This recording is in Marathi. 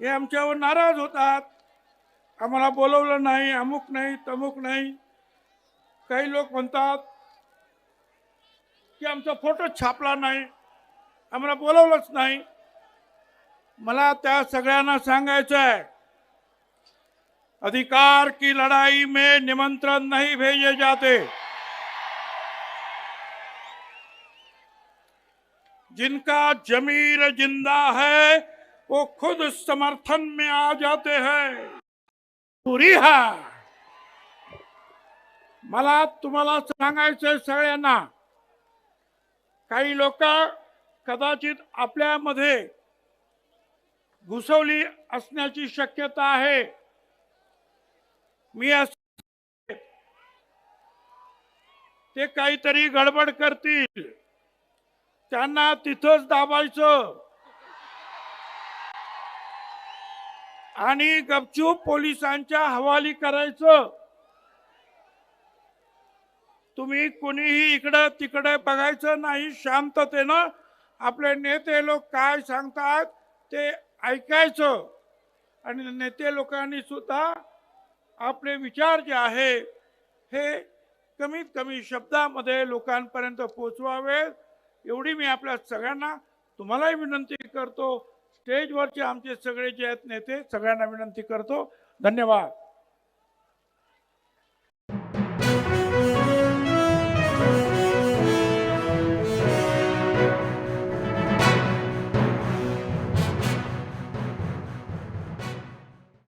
हे आमच्यावर नाराज होतात. आम्हाला बोलवलं नाही अमुक नाही तमुक नाही. काही लोक म्हणतात की आमचा फोटो छापला नाही आम्हाला बोलवलंच नाही. मला त्या सगळ्यांना सांगायचं आहे अधिकार की लड़ाई में निमंत्रण नहीं भेजे जाते. जिनका जमीर जिंदा है वो खुद समर्थन में आ जाते हैं। पुरी हा। मला तुम्हाला सांगायचंय सगळ्यांना काही लोक कदाचित आपल्यामध्ये घुसवली असण्याची शक्यता आहे. मी ते काहीतरी गडबड करतील. त्यांना तिथंच दाबायचं. आणि गपचूप पोलिसांच्या हवाली करायचं. तुम्ही कुणीही इकडं तिकडे बघायचं नाही शांततेनं आपले नेते लोक काय सांगतात ते ऐकायचं. आणि नेते लोकांनी सुद्धा आपले विचार जे आहे हे कमीत कमी शब्दामध्ये लोकांपर्यंत पोचवावेत. एवढी मी आपल्या सगळ्यांना तुम्हालाही विनंती करतो. स्टेजवरचे आमचे सगळे जे आहेत नेते सगळ्यांना विनंती करतो. धन्यवाद.